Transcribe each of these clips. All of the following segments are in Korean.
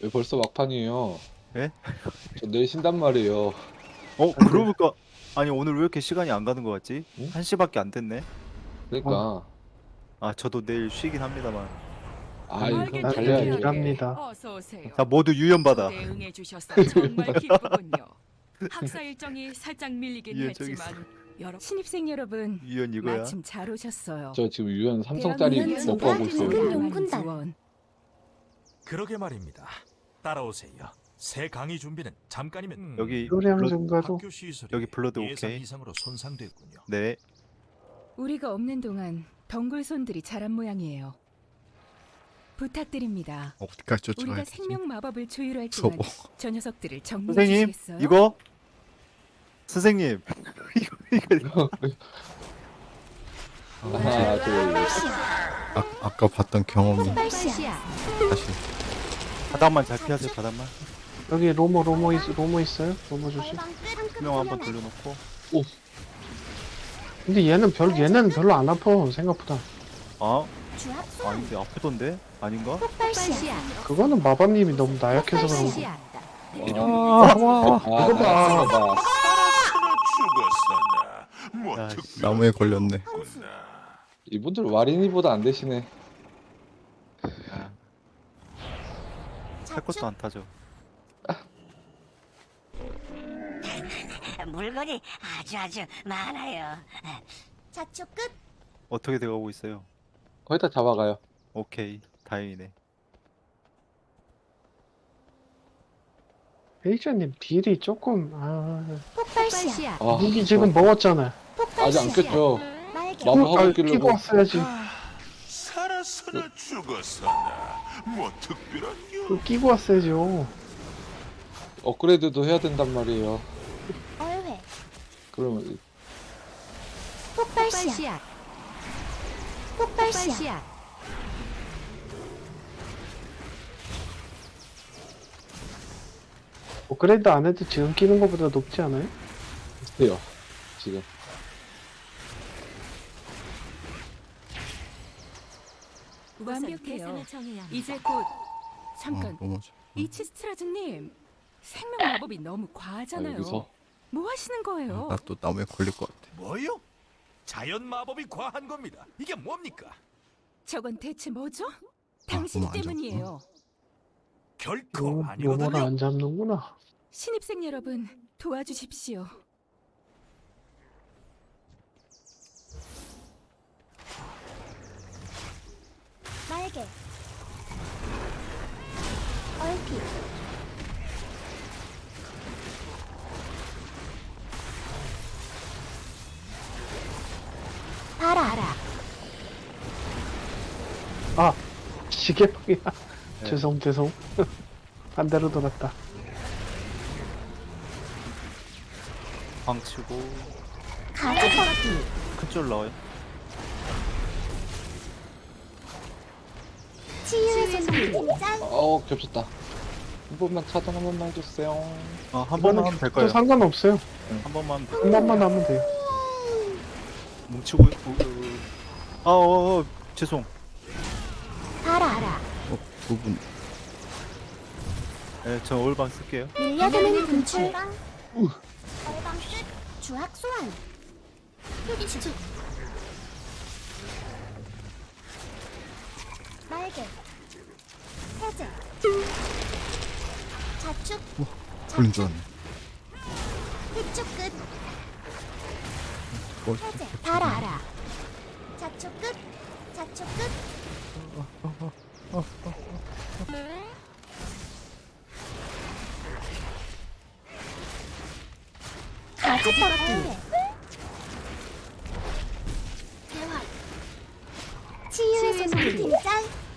왜 벌써 막판이에요? 예? 저 내일 쉰단 말이에요. 어 그러고 보니까 아니 오늘 왜 이렇게 시간이 안 가는 것 같지? 응? 1시밖에 안 됐네 그러니까 아 저도 내일 쉬긴 합니다만 아 달려야죠. 일합니다. 어서 오세요. 자 모두 유연 받아 대응해 주셔서 정말 기쁘군요. 학사 일정이 살짝 밀리긴 예, 저기 했지만 여러 신입생 여러분 유연 이거야 마침 잘 오셨어요. 저 지금 유연 삼성짜리 먹고 하고 있어요. 그러게 말입니다. 따라오세요. 새 강의 준비는 잠깐이면 음, 여기 요리양 블러- 좀 가도 학교 시설이 여기 블러드 예상 오케이. 이상으로 손상됐군요. 네 우리가 없는 동안 덩굴손들이 자란 모양이에요. 부탁드립니다. 어디까지 우리가 쫓아가야 되지? 생명 마법을 조율할 동안 저 녀석들을 정리해 선생님 주시겠어요? 이거 선생님 이거 이거 하나 둘 아, 아까 봤던 경험이 폭발시야. 다시 바닥만 잘 피하세요 바닥만 여기 로모 로모 있 로모 있어요? 로모 조심. 투명 한번 돌려놓고 근데 얘는 별 얘는 별로 안 아파 생각보다. 아 아닌데 아프던데 아닌가? 폭발시야. 그거는 마법님이 너무 나약해서 그런 거. 아, 와, 아, 이거 봐. 봐. 죽었었나? 뭐 야, 나무에 걸렸네. 이분들 와린이보다 안 되시네. 할 것도 안 타죠 물건이 아주 아주 많아요. 자초 끝. 어떻게 돼가고 있어요 거의 다 잡아가요. 오케이 다행이네 에이저님 딜이 조금 아 폭발 시야. 아, 무기 지금 먹었잖아. 아직 안 꼈죠. 날개. 마법 아, 하고 있길래 끼고 뭐. 왔어야지. 살았으나 죽었었나? 뭐 특별한 그 끼고 왔어야죠. 업그레이드도 해야 된단 말이에요. 얼회. 그러면 폭발 시야. 폭발시야. 업그레이드 안 해도 지금 끼는 것보다 높지 않아요? 돼요. 지금. 완벽해요. 정해야 이제 곧 잠깐 어, 넘어져. 이치스트라즈님 생명 마법이 너무 아, 과하잖아요. 여기서 뭐 하시는 거예요? 나 또 나무에 걸릴 것 같아. 뭐요? 자연 마법이 과한 겁니다. 이게 뭡니까? 저건 대체 뭐죠? 당신 너무 안 때문이에요. 결코 요, 아니거든요. 안 잡는구나. 신입생 여러분 도와주십시오. 날개. 얼핏. 바라. 아 시계방이야. 네. 죄송 죄송. 반대로 돌았다. 광 치고 가지박기. 큰줄 나와요 치유의 손길. 짠. 어 겹쳤다. 한 번만 차단 한 번만 해주세요. 아 한 번만 하면 또 될까요? 상관없어요. 한 번만 하면 돼. 한 번만 하면 돼요. 뭉치고 아어 어, 죄송 바라. 어, 두 분. 네, 저 올방 쓸게요 밀려드는 분출. 얼방 끝. 주악 소환. 흡축. 날개. 해제. 자축. 걸린 줄 알았네. 흡축 끝. 어, 해제. 달아라. 자축 끝. 자축 끝. 가지박기. 대화. 치유의 손길. 짠. 풍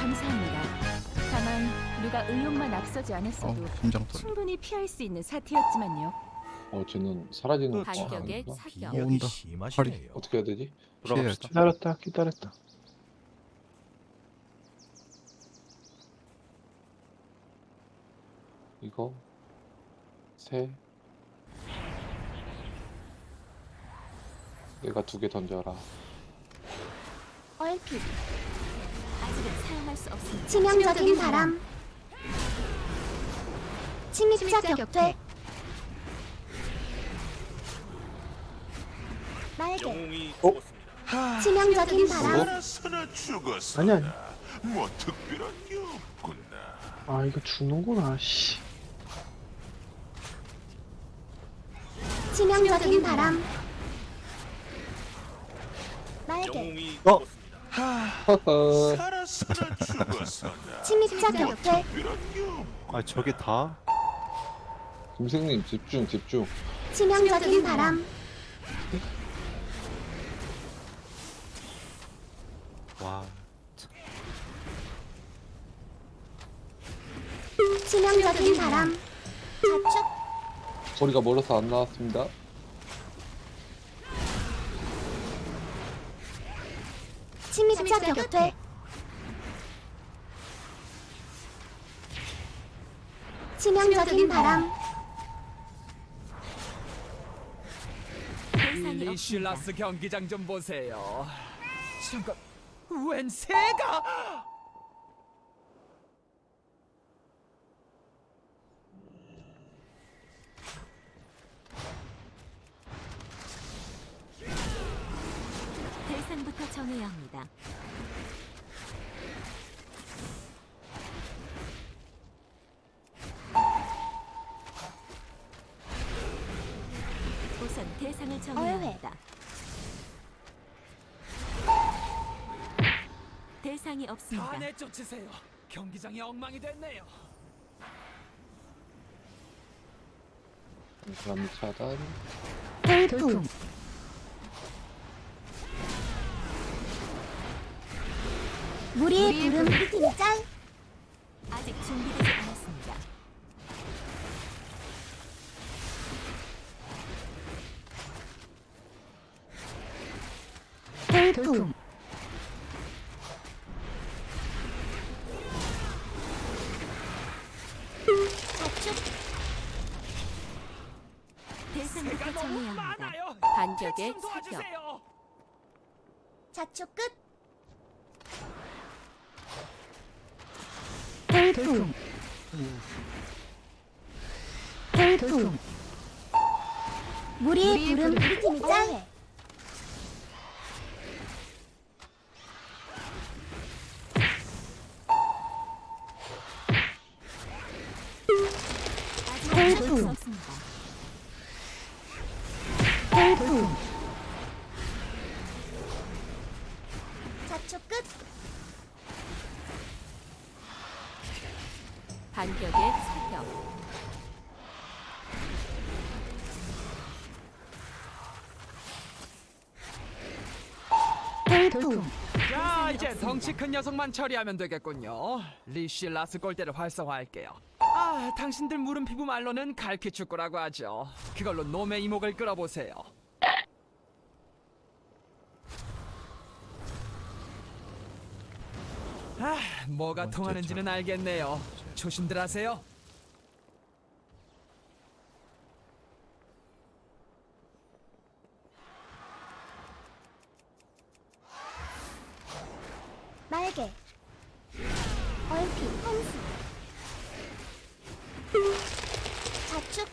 감사합니다. 다만 누가 의욕만 앞서지 어, 않았어도 심장 떨려. 충분히 피할 수 있는 사태였지만요. 어 쟤는 사라지는 거 반격의 아닌가? 사격. 어, 비약이 온다. 심하시네요. 어떻게 해야 되지? 돌아갑시다 기다렸다 기다렸다. 이거 세 내가 두 개 던져라 얼핏 치명적인 바람 침입자 격퇴 날개 영웅이 어? 죽었습니다. 치명적인 바람 살아서나 죽었어. 아니 아니 뭐 특별한 게 없구나. 아 이거 죽는구나 씨 치명적인 바람 날개 영웅이 어? 죽었습니다. 허허. 침입자 격퇴 특별한 게 없. 아 저게 다? 김생님 집중 집중 치명적인 바람 와 치명적인 바람 자축 거리가 멀어서 안 나왔습니다 침입자 격퇴 치명적인 바람. 리실라스 경기장 좀 보세요. 잠깐, 웬 새가? 우선 대상을 정해야 어회. 합니다. 대상이 없습니다. 다 내 쫓으세요. 경기장이 엉망이 됐네요. 그럼 차단 돌풍 무리의 부름 팀짤 대상부터 새가 너무 정해야 합니다. 많아요. 반격의 좀 사격. 도와주세요. 자축 끝 돌풍 돌풍 무리의 부름 팀짤 아직 없습니다. 돌풍 자축 끝 반격의 사격. 돌풍 자, 이제 덩치 큰 녀석만 처리하면 되겠군요. 리실라스 골대를 활성화할게요. 아, 당신들 무른 피부 말로는 갈퀴 축구라고 하죠. 그걸로 놈의 이목을 끌어보세요. 아, 뭐가 통하는지는 알겠네요. 조심들 하세요. 날개 얼핏 홍수 자축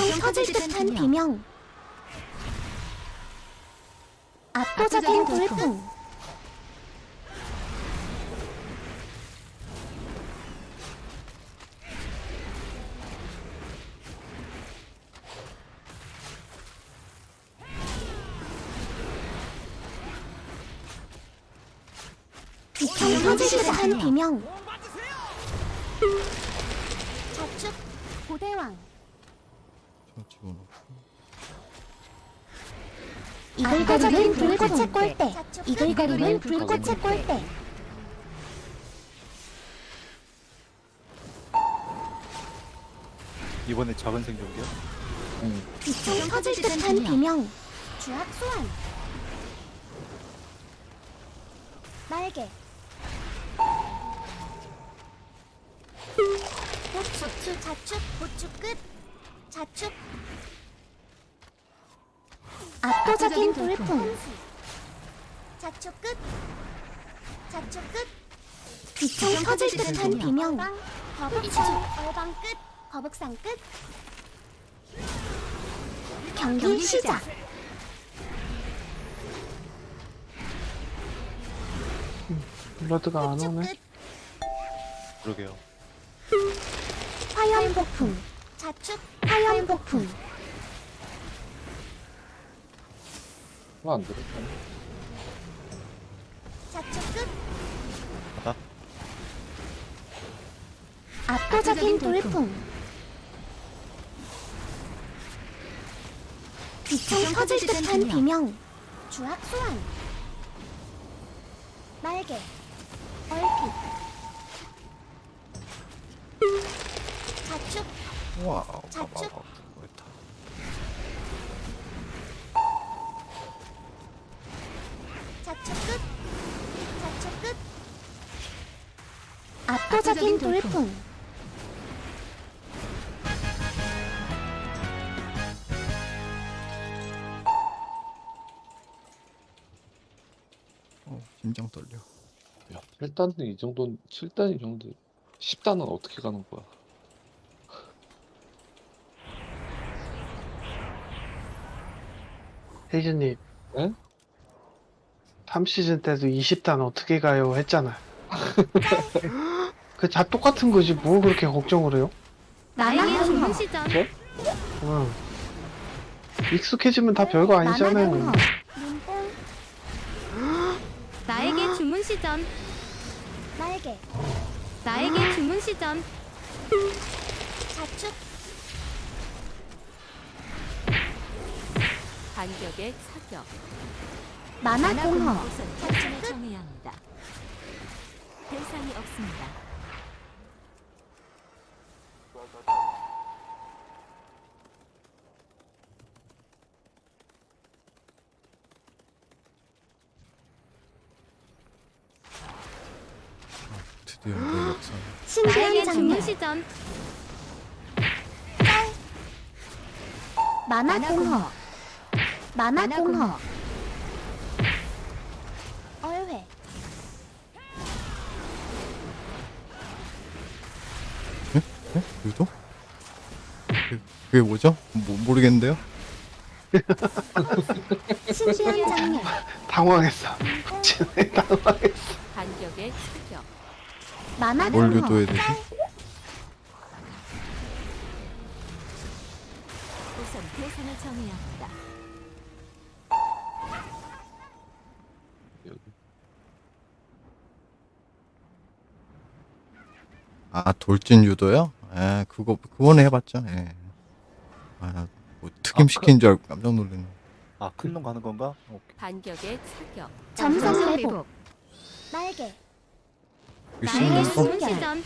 비총 터질 듯한 비명. 압도적인 돌풍. 터질 듯한 비명 자축 고대왕 저 집어넣고 이글거리는 불꽃의 꼴대 이글거리는 불꽃의 꼴대. 이번에 작은 생존기야? 응. 비총 터질 듯한 비명. 주악 소환. 날개. 자축 보축 끝. 자축 압도적인 돌풍 자축 끝. 자축 끝. 비청 터질 듯한 비명. 거북상 얼방 끝. 거북상 끝. 경기 시작. 블러드가 안 보축 오네. 끝. 그러게요. 화염 폭풍. 자축 화염 폭풍. 왜안 들었어? 끝 바닥. 압도적인 돌풍. 비청 터질 듯한 비명. 주악 소환. 날개. 얼핏. 자축. 와, 자축. 뭐였다. 자축 압도적인 돌풍 어, 심장 떨려. 야 8단은 이 정도 7단 이 정도 10단은 어떻게 가는 거야? 혜진님. 네? 3시즌 때도 20단 어떻게 가요 했잖아. 그 다 똑같은 거지 뭐 그렇게 걱정을 해요? 나에게 주문 시점 응. 익숙해지면 다 별거 아니잖아요. 눈뽕 나에게 주문 시점, 날개 나에게 주문 시점, 자축 반격의 사격. 만화 공허 우선 자축 패턴을 끝 정해야 합니다. 대상이 없습니다. 드디어 내 역사. 신비한 나에게 주문 장면 시점, 만화 공허 만화 공허 얼회 네? 유도? 그, 그게 뭐죠? 모, 모르겠는데요? 신비한 장면 당황했어. 진짜 당황했어. 반격의 사격. 만화 뭘 공허 유도해야 되지? 우선 대상을 정해야 합니다. 여기 아, 돌진 유도요? 에, 그거, 그거는 해봤죠, 예. 아, 뭐, 특임 시킨 줄 알고 깜짝 놀랐네. 아 큰놈 가는 건가? 오케이. 반격의 사격. 점성 회복 날개 나에게 자축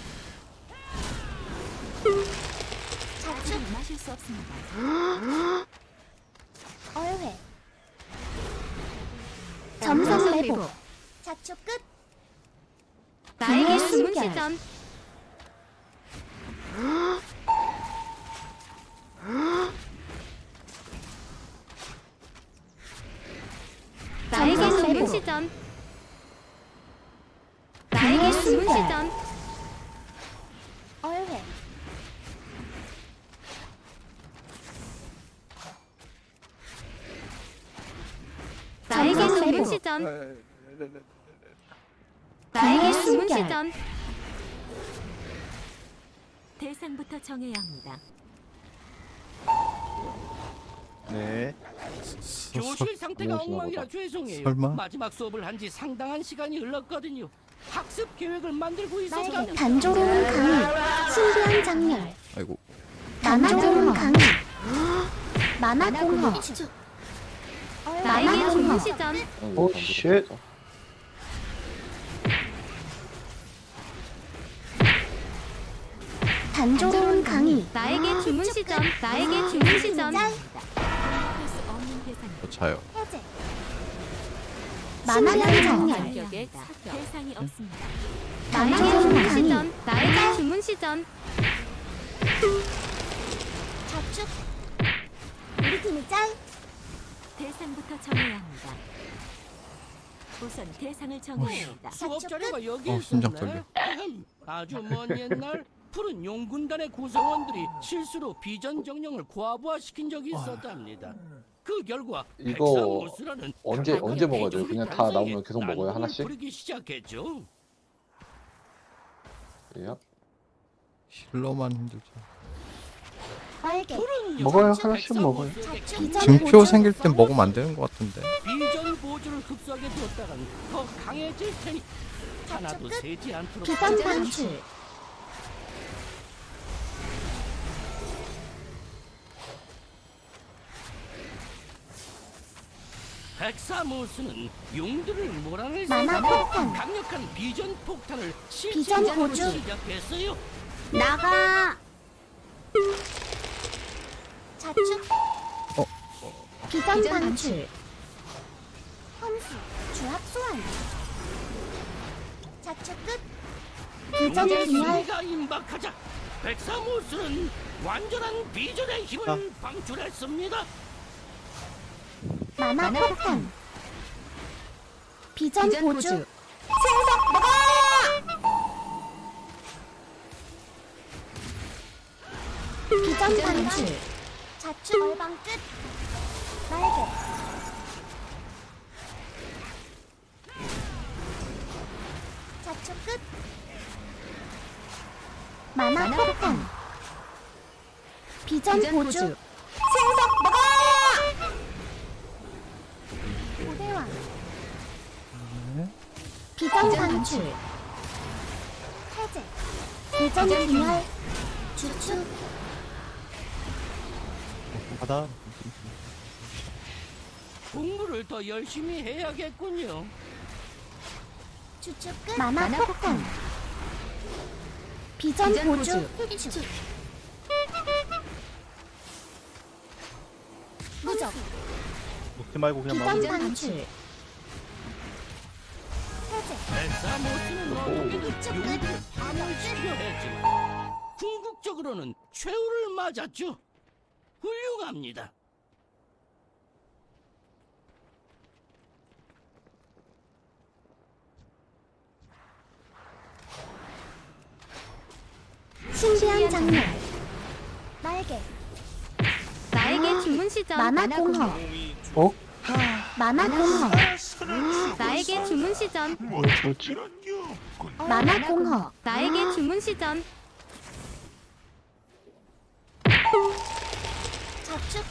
아직 마실 수 없습니다. 얼회 점성 회복. 자축 끝 나에게 숨결. 시점, 나에게 점성 주문 회복 나에게 시점, 얼회 나에게 회복. 시점, 나에게 주문 숨결. 시점, 대상부터 정해야 합니다. 네. 교실 상태가 무엇이나 엉망이라 보다. 죄송해요. 설마? 마지막 수업을 한 지 상당한 시간이 흘렀거든요. 학습 계획을 만들고 있어서 날개 단조로운 강의 신비한 장면. 아이고, 만화 공허 강의. 만화 공허 나에게 공허 시점, 오, 왜안 쉣. 들었어? 단조로운 강의. 나에게 주문 시점, 나에게 주문 시점. 저 차요. 만화의 사격. 대상이 없습니다. 주문 강의 시점, 나에게 주문 시점, 자축 우리 팀이 짤 대상부터 정해야 합니다. 우선 대상을 정해야 합니다. 수업 자료가 여기 어, 심장 있었네. 아주 먼 옛날 푸른 용군단의 구성원들이 실수로 비전 정령을 과부하시킨 적이 있었답니다. 그 결과 이거 언제 강력한 언제 먹어야 돼요? 그냥 다 나오면 계속 먹어요 난국을 하나씩? 부리기 시작했죠. 예. 힐러만 힘들죠. 빨개 먹어요, 하나씩 먹어요. 증표 생길 땐 먹으면 안 되는 것 같은데. 비전 보조를 흡수하게 되었다간 더 강해질 테니 하나도 끝. 세지 않도록 비전 방출 백사무스는 용들을 몰아낼 수 만화 있는 폭탄. 강력한 비전 폭탄을 비전 보조. 시작했어요. 나가 자축 어. 비전 방출 혼수 주합 소환 자축 끝 비전 용의 승리가 임박하자 백사무스는 완전한 비전의 힘을 아. 방출했습니다. 만화 폭탄. 비전 보조 생석 먹어 비전 방출 자축 얼방 끝. 날개. 자축 끝. 만화 폭탄. 비전 보조 생석 먹어 고대왕 비전 방출 해제. 비전 분열 주축. 바다. 공부를 더 열심히 해야겠군요. 주축 끝 만화 폭탄. 비전 보조 흡축. 무적. 먹지 말고 그냥 비전 먹어. 방출 파멸시켜 했지만 궁극적으로는 최후를 맞았죠. 훌륭합니다. 신비한 장면 날개 나에게 주문 시점. 만화 공허 어? 만화 공허 나에게 주문 뭐지? 만화 공허 나에게 주문 시점. 자축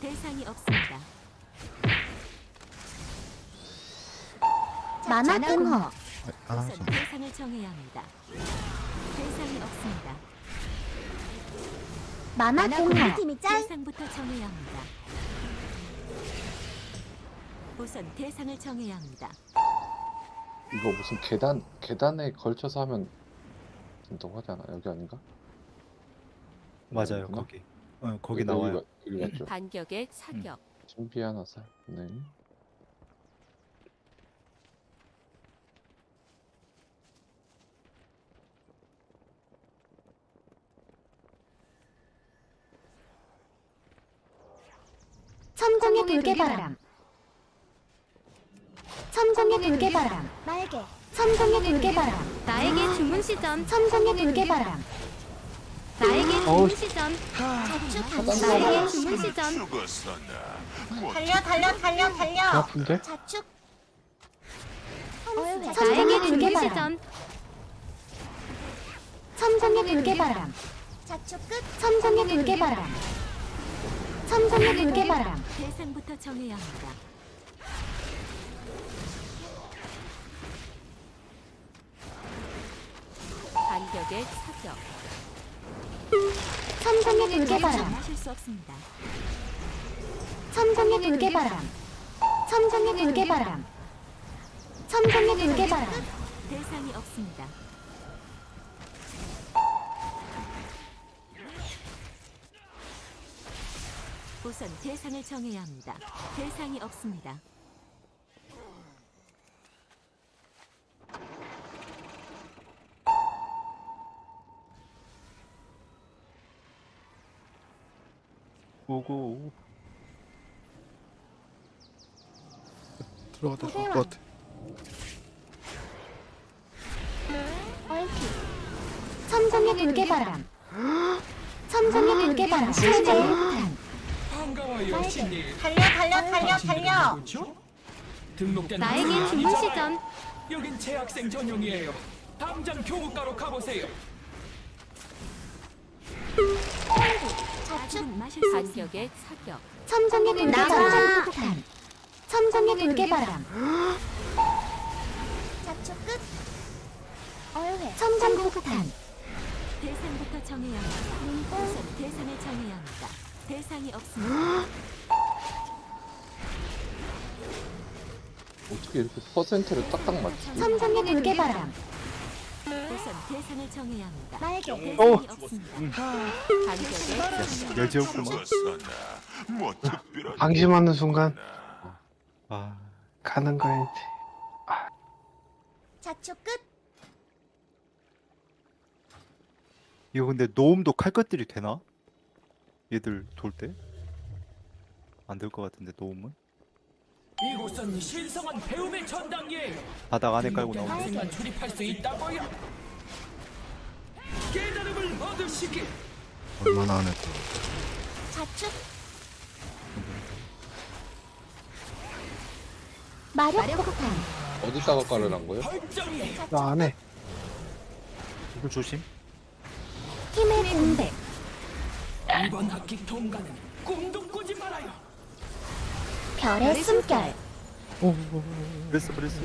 대상이 없습니다. 만화 공허 안 하죠. 우선 대상을 정해야 합니다. 대상이 없습니다. 만화 공허 팀이 짤 대상부터 정해야 합니다. 우선 대상을 정해야 합니다. 이거 무슨 계단 계단에 걸쳐서 하면 된다고 하지 않아? 여기 아닌가? 맞아요. 거기. 어, 거기 여기가- 나와요. 여기 맞죠? 반격의 사격. 준비한 화살. 네. 천공의 돌개바람 돌개바람. 날개 천공의 돌개바람. 나에게 주문 시점. 천공의 돌개바람. 나에게 어우. 주문 시점. 자축 나에게 주문 시점. 달려 달려 달려 배 달려. 아픈데? 자축. 나에게 천공의 주문 돌개바람. 시점. 천공의 돌개바람. 자축 끝. 천공의 돌개바람. 천공의 돌개바람. 대상부터 정해야 합니다. 반격의 사격. 천공의 돌개바람 하실 수 없습니다. 천공의 돌개바람 천공의 돌개바람 천공의 돌개바람 대상이 없습니다. 우선 대상을 정해야 합니다. 대상이 없습니다. 오고. 들어가다 죽을 것 같아. 얼핏 천공의 돌개바람 천공의 돌개바람 실제 폭탄 반가워요, 신님. 달려 달려 달려 달려 그렇죠? 등록된 나에게 주문 아니잖아. 시점. 여긴 재학생 전용이에요. 당장 교육가로 가보세요. 반격의 사격. 천공의 돌개바람. 폭탄 천공의 돌개바람. 자축 끝. 얼회 천공 폭탄. 대상부터 정해야 합니다. 우선 대상을 정해야 합니다. 대상이 없습니다. 어떻게 이렇게 퍼센트를 딱딱 맞추지? 천공의 돌개바람 우선 대상을 정해야 합니다. 날개 대상이 없습니다. 반격의 야, 열재였구만. 방심하는 순간 아, 가는 거야지. 자축 끝 이거 근데 노음도 칼끝들이 되나? 얘들 돌 때? 안 될 것 같은데 노음은? 이곳은 신성한 배움의 전당이에요. 바닥 안에 깔고 나오는 출입할 수 있다고요. 깨달음을 얻으시길. 얼마나 안 했어. 자축 마력 폭탄 어디다가 깔으란 거예요? 벌점이에요. 나안 해. 이거 조심. 힘의 공백 이번 학기 통과는 꿈도 꾸지 말아요. 별의 숨결. 브레스 브레스.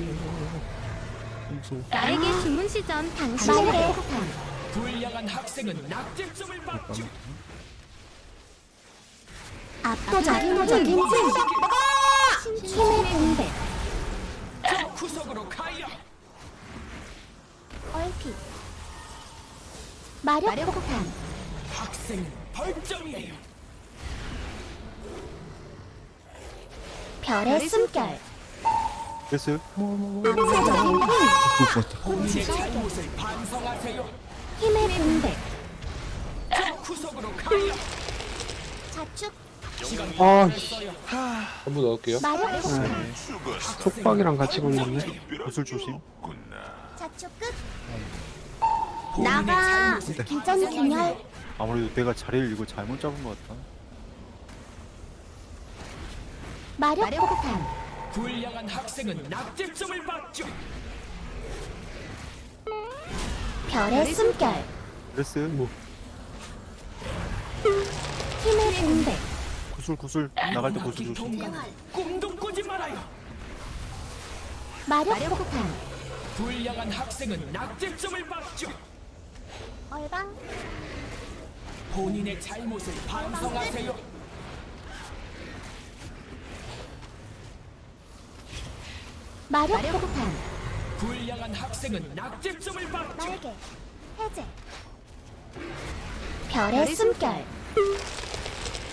나에게 주문 시점. 당신의 폭탄. 불량한 학생은 낙제점을 받죠. 압도적인 힘 힘의 공백. 저 구석으로 가요. 얼핏. 마력 폭탄. 학생은 벌점이에요. 별의 숨결 잘못을 반성하세요. 힘 힘의. 자축 시간 아, 됐어요. 전부 넣을게요. 마력 폭탄 네. 속박이랑 같이 걸렸네. 구슬 조심. 자축 끝 나가 기전 균열 아무래도 내가 자리를 이거 잘못 잡은 것 같다. 마력 폭탄 불량한 학생은 낙제점을 받죠. 별의 숨결 브레스. 힘의 공백 구슬 구슬. 나갈 때 구슬 조심. 통과는 꿈도 꾸지 말아요. 마력 폭탄 불량한 학생은 낙제점을 받죠. 얼방 본인의 잘못을 반성하세요. 마력 폭탄 불량한 학생은 낙제점을 받죠. 날개 해제 별의 숨결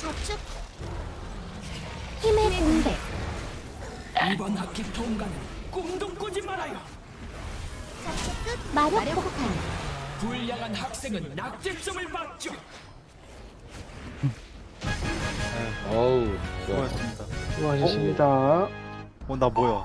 자축 힘의 공백 이번 학기 통과는 꿈도 꾸지 말아요. 자축 끝 마력 폭탄 불량한 학생은 낙제점을 받죠. 어우, 좋아. 수고하셨습니다. 수고하셨습니다. 어, 나 뭐야?